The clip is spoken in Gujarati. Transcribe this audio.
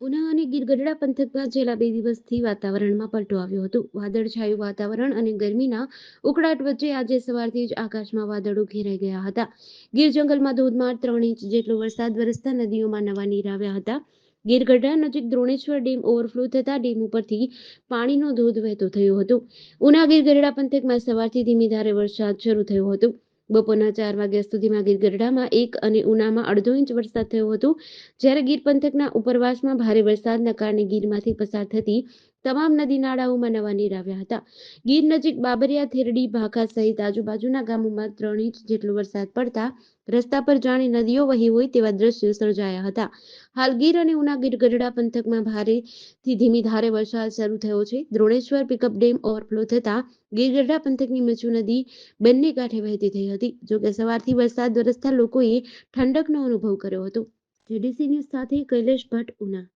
ઉના અને ગીર ગઢડા પંથકમાં છેલ્લા બે દિવસથી વાતાવરણમાં પલટો આવ્યો હતો. વાદળછાયું વાતાવરણ અને ગરમીના ઉકળાટ વચ્ચે આજે સવારથી જ આકાશમાં વાદળો ઘેરાઈ ગયા હતા. ગીર જંગલમાં ધોધમાર ત્રણ ઇંચ જેટલો વરસાદ વરસતા નદીઓમાં નવા નીર આવ્યા હતા. ગીર ગઢડા નજીક દ્રોણેશ્વર ડેમ ઓવરફ્લો થતા ડેમ ઉપરથી પાણીનો ધોધ વહેતો થયો હતો. ઉના ગીર ગઢડા પંથકમાં સવારથી ધીમી ધારે વરસાદ શરૂ થયો હતો. બપોરના ચાર વાગ્યા સુધીમાં ગીર ગઢડામાં એક અને ઉનામાં અડધો ઇંચ વરસાદ થયો હતો. જ્યારે ગીર પંથકના ઉપરવાસમાં ભારે વરસાદના કારણે ગીરમાંથી પસાર થતી તમામ નદી નાળાઓમાં નવા નીર આવ્યા હતા. ગીર નજીક બાબરિયા, થેરડી, ભાખા સહિત આજુબાજુના ગામોમાં ત્રણ ઇંચ જેટલો વરસાદ પડતા રસ્તા પર જાણે નદીઓ વહી હોય તેવા દ્રશ્યો સર્જાયા હતા. હાલ ગીર અને ઉના ગીર ગઢડા પંથકમાં ભારેથી ધીમી ધારે વરસાદ શરૂ થયો છે. દ્રોણેશ્વર પિકઅપ ડેમ ઓવરફ્લો થતા ગીર ગઢડા પંથકની મચ્છુ નદી બંને કાંઠે વહેતી થઈ હતી. જોકે સવારથી વરસાદ વરસતા લોકોએ ઠંડકનો અનુભવ કર્યો હતો. જેડીસી ન્યૂઝ સાથે કૈલેશ ભટ્ટ, ઉના.